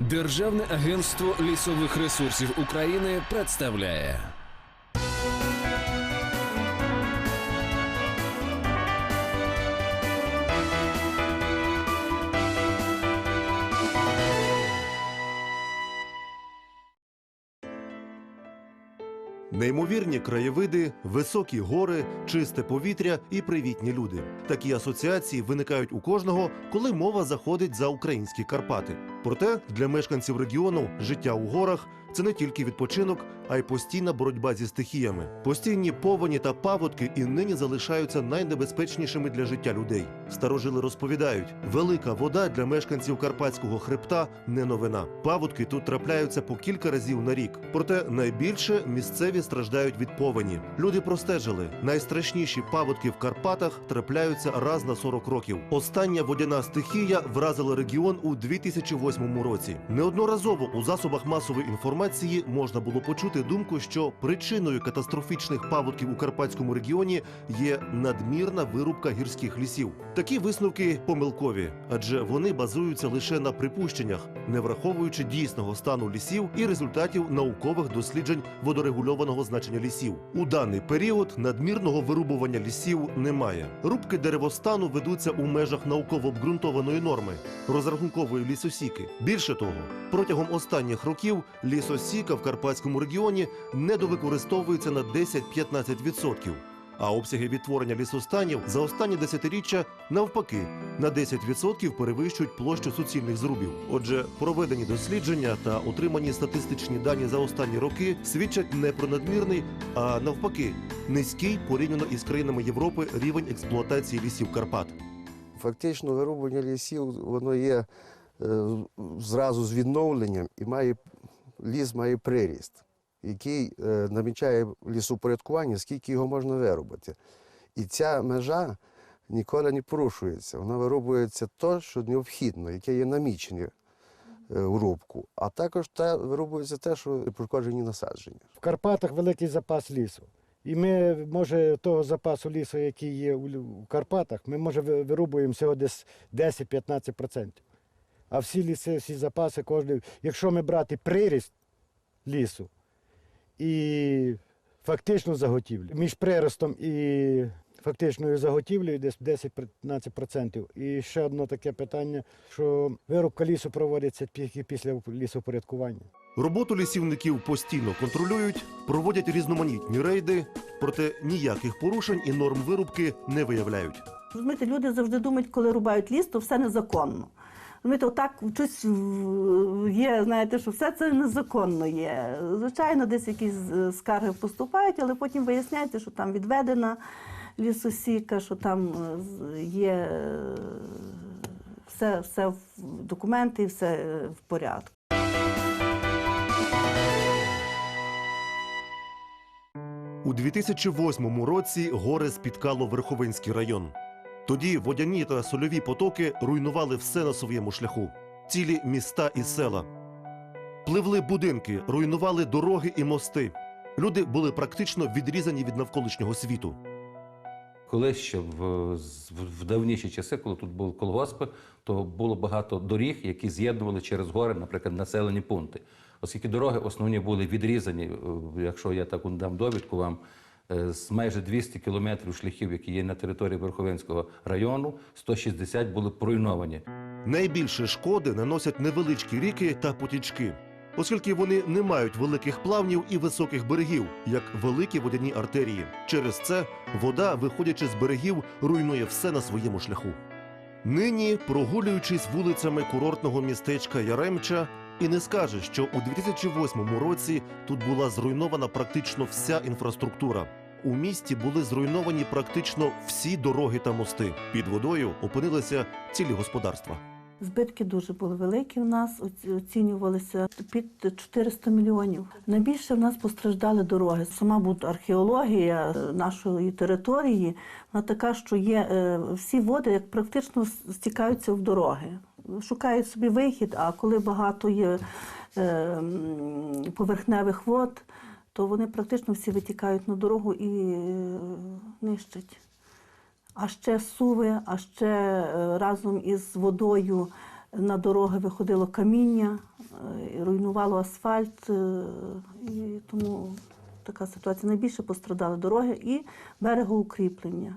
Державне агентство лісових ресурсів України представляє. Неймовірні краєвиди, високі гори, чисте повітря і привітні люди. Такі асоціації виникають у кожного, коли мова заходить за українські Карпати. Проте для мешканців регіону життя у горах це не тільки відпочинок, а й постійна боротьба зі стихіями. Постійні повені та паводки і нині залишаються найнебезпечнішими для життя людей. Старожили розповідають, велика вода для мешканців Карпатського хребта не новина. Паводки тут трапляються по кілька разів на рік. Проте найбільше місцеві страждають від повені. Люди простежили, найстрашніші паводки в Карпатах трапляються раз на 40 років. Остання водяна стихія вразила регіон у 2008 році. Неодноразово у засобах масової інформації можна було почути думку, що причиною катастрофічних паводків у карпатському регіоні є надмірна вирубка гірських лісів. Такі висновки помилкові, адже вони базуються лише на припущеннях, не враховуючи дійсного стану лісів і результатів наукових досліджень водорегульованого значення лісів. У даний період надмірного вирубування лісів немає. Рубки деревостану ведуться у межах науково обґрунтованої норми розрахункової лісосіки. Більше того, протягом останніх років лісосіка в карпатському регіоні недовикористовується на 10-15%. А обсяги відтворення лісостанів за останні десятиріччя навпаки на 10% перевищують площу суцільних зрубів. Отже, проведені дослідження та отримані статистичні дані за останні роки свідчать не про надмірний, а навпаки, низький порівняно із країнами Європи рівень експлуатації лісів Карпат. Фактично, вирубування лісів воно є зразу з відновленням і має ліс має приріст, який е, намічає лісопорядкування, скільки його можна вирубати. І ця межа ніколи не порушується. Вона вирубується то, що необхідно, яке є намічене е, у рубку, а також те, вирубується те, що пошкоджені насадження. В Карпатах великий запас лісу. І ми, може, того запасу лісу, який є у Карпатах, ми, може, ви- вирубуємо всього десь 10-15%. А всі ліси, всі запаси, кожен, якщо ми брати приріст лісу і фактичну заготівлю, між приростом і фактичною заготівлею десь 10-15%. І ще одне таке питання, що вирубка лісу проводиться тільки після лісопорядкування. Роботу лісівників постійно контролюють, проводять різноманітні рейди, проте ніяких порушень і норм вирубки не виявляють. Розумієте, люди завжди думають, коли рубають ліс, то все незаконно. Розумієте, отак щось є, знаєте, що все це незаконно є. Звичайно, десь якісь е, скарги поступають, але потім виясняється, що там відведена лісосіка, що там е, є е, все, все в документи, все в порядку. У 2008 році горе спіткало Верховинський район. Тоді водяні та сольові потоки руйнували все на своєму шляху, цілі міста і села. Пливли будинки, руйнували дороги і мости. Люди були практично відрізані від навколишнього світу. Колись ще в, в давніші часи, коли тут були колгоспи, то було багато доріг, які з'єднували через гори, наприклад, населені пункти. Оскільки дороги основні були відрізані, е, якщо я так дам довідку вам, з майже 200 кілометрів шляхів, які є на території Верховинського району, 160 були поруйновані. Найбільше шкоди наносять невеличкі ріки та потічки, оскільки вони не мають великих плавнів і високих берегів, як великі водяні артерії. Через це вода, виходячи з берегів, руйнує все на своєму шляху. Нині, прогулюючись вулицями курортного містечка Яремча, і не скажеш, що у 2008 році тут була зруйнована практично вся інфраструктура. У місті були зруйновані практично всі дороги та мости. Під водою опинилися цілі господарства. Збитки дуже були великі. У нас оці- оцінювалися під 400 мільйонів. Найбільше в нас постраждали дороги. Сама буд археологія е, нашої території, вона така, що є е, всі води, як практично стікаються в дороги. Шукають собі вихід, а коли багато є е, поверхневих вод, то вони практично всі витікають на дорогу і е, нищать. А ще суви, а ще е, разом із водою на дороги виходило каміння, е, руйнувало асфальт, е, і тому така ситуація. Найбільше пострадали дороги і берегоукріплення.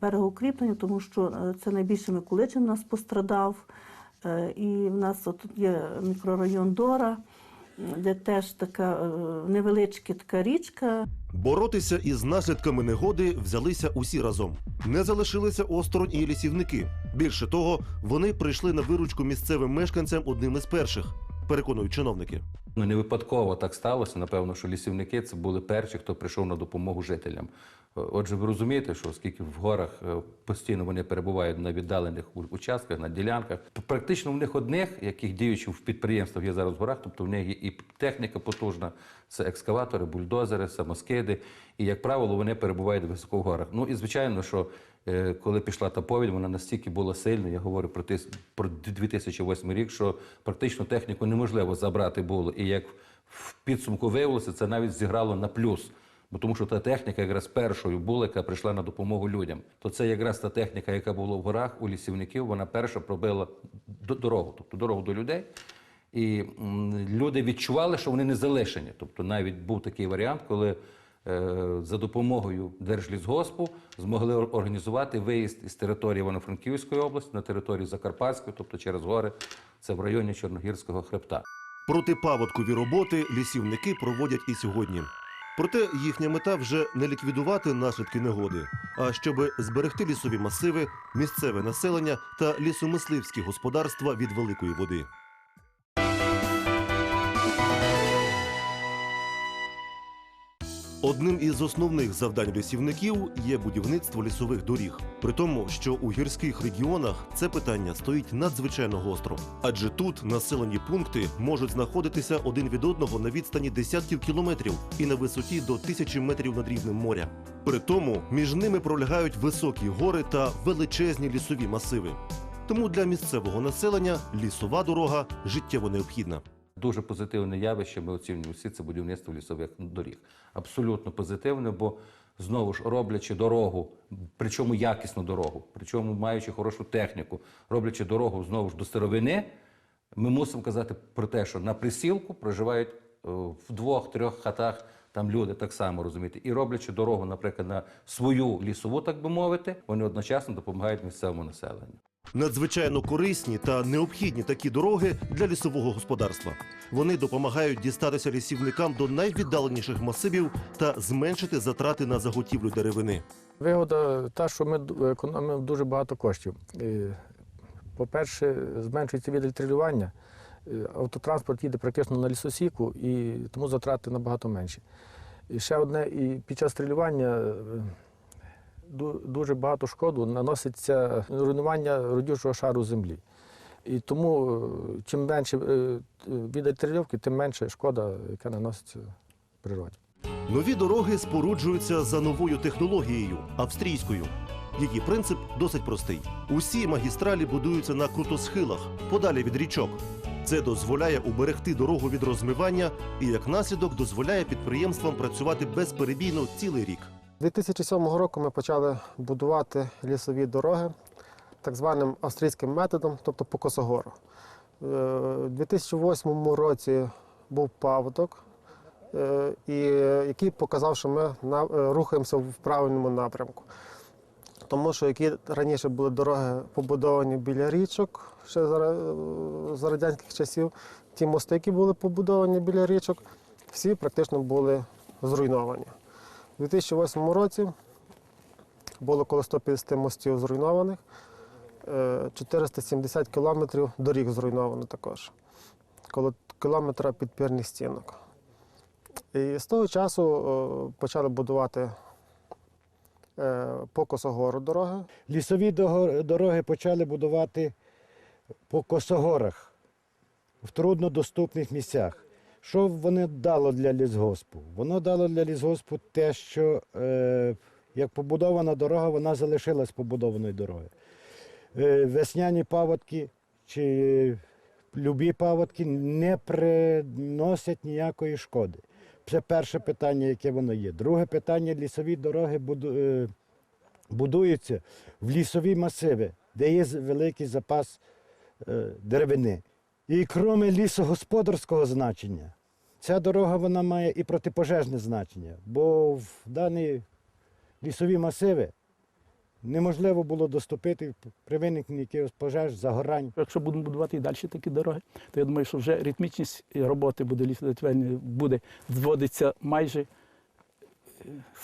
Берегоукріплення, тому що е, це найбільше Миколичин у нас пострадав. Е, І в нас тут є мікрорайон Дора, де теж така е, невеличка така річка, Боротися із наслідками негоди взялися усі разом. Не залишилися осторонь і лісівники. Більше того, вони прийшли на виручку місцевим мешканцям одним із перших, переконують чиновники. Ну, не випадково так сталося. Напевно, що лісівники це були перші, хто прийшов на допомогу жителям. Отже, ви розумієте, що оскільки в горах е, постійно вони перебувають на віддалених участках, на ділянках, практично в них одних, яких діючи в підприємствах є зараз в горах, тобто в них є і техніка потужна, це екскаватори, бульдозери, самоскиди. І, як правило, вони перебувають високо в горах. Ну і звичайно, що е, коли пішла та повідь, вона настільки була сильна, я говорю про, тис- про 2008 рік, що практично техніку неможливо забрати було. І як в підсумку виявилося, це навіть зіграло на плюс. Бо тому що та техніка якраз першою була, яка прийшла на допомогу людям. То це якраз та техніка, яка була в горах у лісівників, вона перша пробила до- дорогу, тобто дорогу до людей. І люди відчували, що вони не залишені. Тобто навіть був такий варіант, коли е, за допомогою Держлісгоспу змогли організувати виїзд із території Івано-Франківської області на територію Закарпатської, тобто через гори, це в районі Чорногірського хребта. Протипаводкові роботи лісівники проводять і сьогодні. Проте їхня мета вже не ліквідувати наслідки негоди, а щоб зберегти лісові масиви, місцеве населення та лісомисливські господарства від великої води. Одним із основних завдань лісівників є будівництво лісових доріг. При тому, що у гірських регіонах це питання стоїть надзвичайно гостро, адже тут населені пункти можуть знаходитися один від одного на відстані десятків кілометрів і на висоті до тисячі метрів над рівнем моря. При тому між ними пролягають високі гори та величезні лісові масиви. Тому для місцевого населення лісова дорога життєво необхідна. Дуже позитивне явище. Ми оцінюємо всі це будівництво лісових доріг. Абсолютно позитивне, бо знову ж роблячи дорогу, причому якісну дорогу, причому маючи хорошу техніку, роблячи дорогу знову ж до сировини, ми мусимо казати про те, що на присілку проживають е, в двох-трьох хатах. Там люди так само розумієте, і роблячи дорогу, наприклад, на свою лісову, так би мовити, вони одночасно допомагають місцевому населенню. Надзвичайно корисні та необхідні такі дороги для лісового господарства. Вони допомагають дістатися лісівникам до найвіддаленіших масивів та зменшити затрати на заготівлю деревини. Вигода та, що ми економимо дуже багато коштів. Е, По-перше, зменшується відельтрилювання. Е, Автотранспорт їде практично на лісосіку, і тому затрати набагато менші. І ще одне, і під час стрілювання е, дуже багато шкоду наноситься руйнування родючого шару землі. І тому е, чим менше е, відельтрильовки, тим менше шкода, яка наноситься природі. Нові дороги споруджуються за новою технологією австрійською. Її принцип досить простий: усі магістралі будуються на крутосхилах, подалі від річок. Це дозволяє уберегти дорогу від розмивання і, як наслідок, дозволяє підприємствам працювати безперебійно цілий рік. 2007 року ми почали будувати лісові дороги так званим австрійським методом, тобто по косогору. Е, У 2008 році був паводок, е, який показав, що ми е, рухаємося в правильному напрямку. Тому що які раніше були дороги побудовані біля річок, ще за, ра- радянських часів, ті мости, які були побудовані біля річок, всі практично були зруйновані. У 2008 році було коло 150 мостів зруйнованих, е, 470 кілометрів доріг зруйновано також, коло кілометра підпірних стінок. І з того часу е, почали будувати е, по Косогору дороги. Лісові дороги почали будувати по косогорах в труднодоступних місцях. Що вони дало для лісгоспу? Воно дало для лісгоспу те, що е, як побудована дорога, вона залишилась побудованою дорогою. Е, весняні паводки чи любі паводки не приносять ніякої шкоди. Це перше питання, яке воно є. Друге питання лісові дороги е, будуються в лісові масиви, де є великий запас е, деревини. І крім лісогосподарського значення, ця дорога вона має і протипожежне значення, бо в дані лісові масиви неможливо було доступити при виникненні якихось пожеж, загорань. Якщо будемо будувати і далі такі дороги, то я думаю, що вже ритмічність роботи буде лісорятувальної буде зводиться майже е,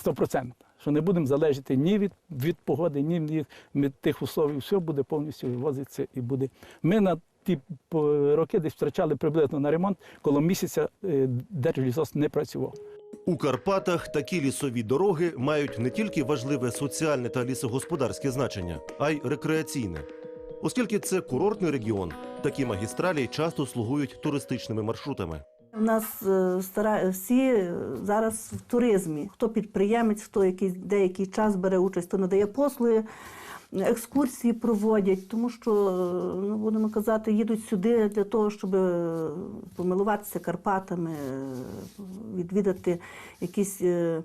100%. Що не будемо залежати ні від, від погоди, ні від, від тих условій. Все буде повністю вивозитися і буде. Ми на ті роки десь втрачали приблизно на ремонт, коли місяця е, Держлісос не працював. У Карпатах такі лісові дороги мають не тільки важливе соціальне та лісогосподарське значення, а й рекреаційне. Оскільки це курортний регіон, такі магістралі часто слугують туристичними маршрутами. У нас е, стара... всі е, зараз в туризмі. Хто підприємець, хто якийсь деякий час бере участь, хто надає послуги, екскурсії проводять, тому що, ну, будемо казати, їдуть сюди для того, щоб помилуватися Карпатами, відвідати якісь. е,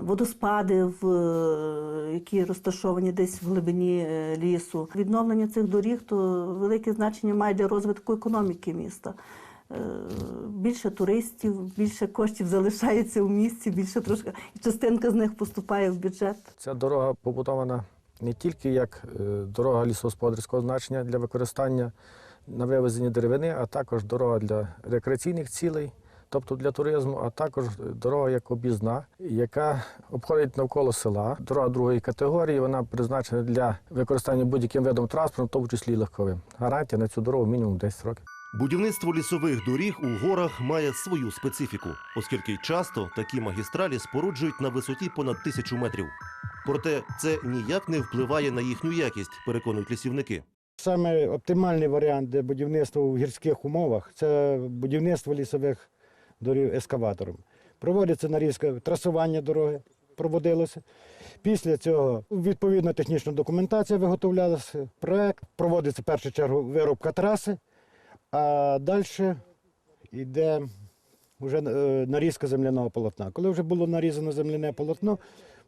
Водоспади, які розташовані десь в глибині е, лісу. Відновлення цих доріг то велике значення має для розвитку економіки міста. Е, Більше туристів, більше коштів залишається в місті, більше трошки частинка з них поступає в бюджет. Ця дорога побудована не тільки як е, дорога лісогосподарського значення для використання на вивезенні деревини, а також дорога для рекреаційних цілей, тобто для туризму, а також дорога як об'їзна, яка обходить навколо села. Дорога другої категорії, вона призначена для використання будь-яким видом транспорту, в тому числі легковим. Гарантія на цю дорогу мінімум 10 років. Будівництво лісових доріг у горах має свою специфіку, оскільки часто такі магістралі споруджують на висоті понад тисячу метрів. Проте це ніяк не впливає на їхню якість, переконують лісівники. Саме оптимальний варіант для будівництва у гірських умовах це будівництво лісових доріг ескаватором. Проводиться нарізка трасування дороги, проводилося. Після цього відповідна технічна документація виготовлялася, проект, проводиться в першу чергу виробка траси, а далі йде вже е, нарізка земляного полотна. Коли вже було нарізано земляне полотно,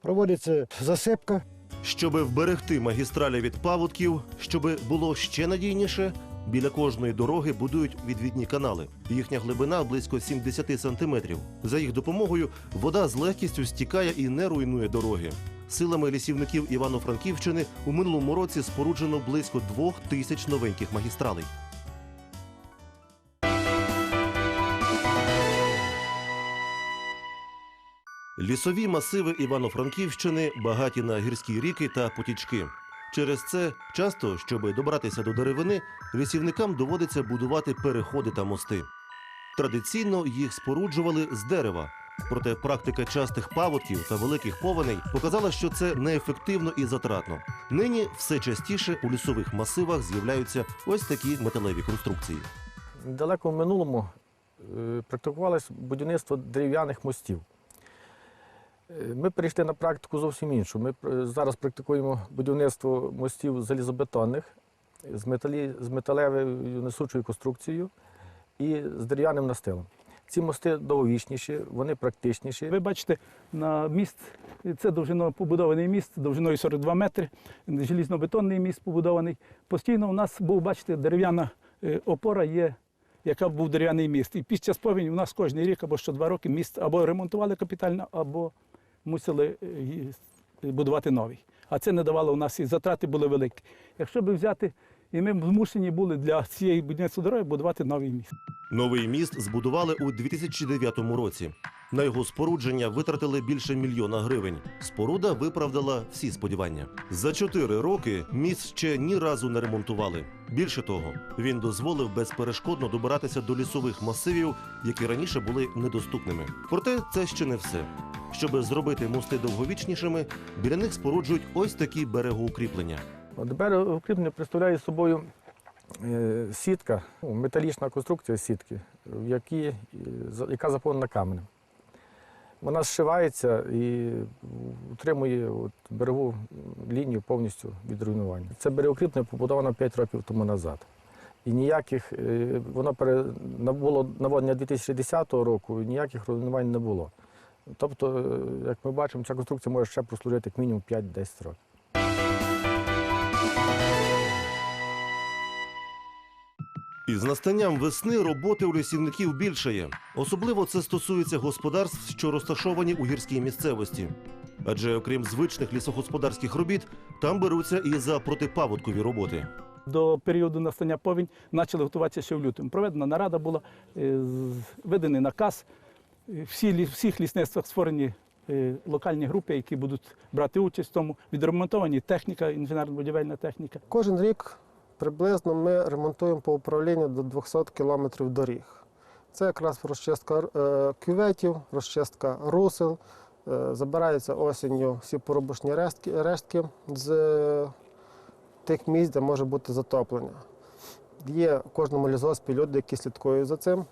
проводиться засипка, Щоби вберегти магістралі від паводків, щоби було ще надійніше, біля кожної дороги будують відвідні канали. Їхня глибина близько 70 сантиметрів. За їх допомогою вода з легкістю стікає і не руйнує дороги. Силами лісівників Івано-Франківщини у минулому році споруджено близько двох тисяч новеньких магістралей. Лісові масиви Івано-Франківщини багаті на гірські ріки та потічки. Через це часто, щоб добратися до деревини, лісівникам доводиться будувати переходи та мости. Традиційно їх споруджували з дерева. Проте практика частих паводків та великих повеней показала, що це неефективно і затратно. Нині все частіше у лісових масивах з'являються ось такі металеві конструкції. Далеко в минулому е, практикувалось будівництво дерев'яних мостів. Е, Ми перейшли на практику зовсім іншу. Ми зараз практикуємо будівництво мостів залізобетонних з, металі, з металевою несучою конструкцією і з дерев'яним настилом. Ці мости довговічніші, вони практичніші. Ви бачите, на міст, це довжино побудований міст, довжиною 42 метри, желізнобетонний міст побудований. Постійно у нас був, бачите, дерев'яна е, опора є, яка був дерев'яний міст. І під час повені у нас кожен рік або що два роки міст або ремонтували капітально, або мусили е, будувати новий. А це не давало у нас і затрати були великі. Якщо б взяти, і ми змушені були для цієї будівництва дороги будувати новий міст. Новий міст збудували у 2009 році. На його спорудження витратили більше мільйона гривень. Споруда виправдала всі сподівання. За чотири роки міст ще ні разу не ремонтували. Більше того, він дозволив безперешкодно добиратися до лісових масивів, які раніше були недоступними. Проте це ще не все. Щоби зробити мости довговічнішими, біля них споруджують ось такі берегоукріплення. Берегоукріплення представляє собою е, сітка, металічна конструкція сітки, е, яка заповнена каменем. Вона зшивається і утримує от, берегову лінію повністю від руйнування. Це берегоукріплення побудовано 5 років тому назад. І ніяких, е, воно пере, було наводнення 2010 року, і ніяких руйнувань не було. Тобто, е, як ми бачимо, ця конструкція може ще прослужити як мінімум 5-10 років. Із настанням весни роботи у лісівників більшає. Особливо це стосується господарств, що розташовані у гірській місцевості. Адже окрім звичних лісогосподарських робіт, там беруться і за протипаводкові роботи. До періоду настання повінь почали готуватися ще в лютому. Проведена нарада була, е, виданий наказ. Е, Всі, всіх лісництвах створені е, локальні групи, які будуть брати участь в тому. Відремонтовані техніка, інженерно-будівельна техніка. Кожен рік приблизно ми ремонтуємо по управлінню до 200 кілометрів доріг. Це якраз розчистка е, кюветів, розчистка русел. Е, Забираються осінню всі порубочні рештки, рештки з е, тих місць, де може бути затоплення. Є в кожному лісгоспі люди, які слідкують за цим,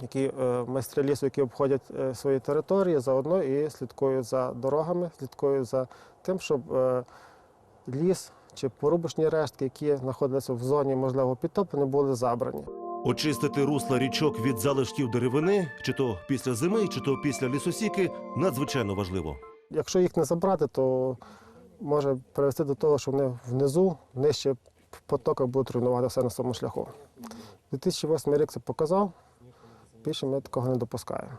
які майстри лісу, які обходять свої території, заодно і слідкують за дорогами, слідкують за тим, щоб ліс чи порубочні рештки, які знаходилися в зоні можливого підтоплення, були забрані. Очистити русла річок від залишків деревини, чи то після зими, чи то після лісосіки, надзвичайно важливо. Якщо їх не забрати, то може привести до того, що вони внизу, нижче в потоках будуть руйнувати все на своєму шляху. 2008 рік це показав. Більше ми такого не допускаємо.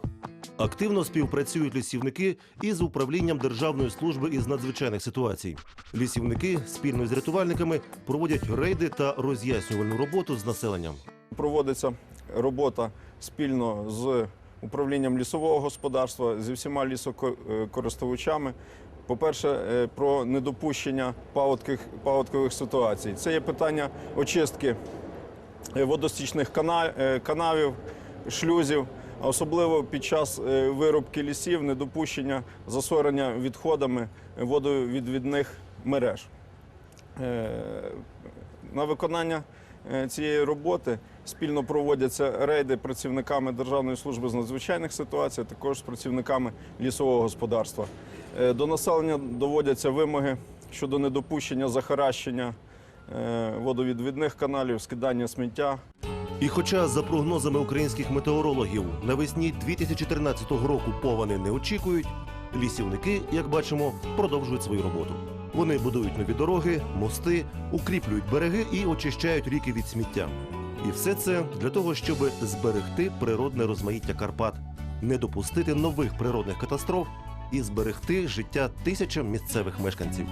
Активно співпрацюють лісівники із управлінням Державної служби із надзвичайних ситуацій. Лісівники спільно з рятувальниками проводять рейди та роз'яснювальну роботу з населенням. Проводиться робота спільно з управлінням лісового господарства, зі всіма лісокористувачами. По-перше, е, про недопущення паводкових, паводкових ситуацій. Це є питання очистки е, водостічних кана- е, шлюзів, особливо під час е, вирубки лісів, недопущення засорення відходами водовідвідних мереж. Е, На виконання е, цієї роботи спільно проводяться рейди працівниками Державної служби з надзвичайних ситуацій, а також з працівниками лісового господарства. Е, До населення доводяться вимоги щодо недопущення захаращення е, водовідвідних каналів, скидання сміття, І хоча, за прогнозами українських метеорологів, навесні 2013 року повені не очікують, лісівники, як бачимо, продовжують свою роботу. Вони будують нові дороги, мости, укріплюють береги і очищають ріки від сміття. І все це для того, щоб зберегти природне розмаїття Карпат, не допустити нових природних катастроф і зберегти життя тисячам місцевих мешканців.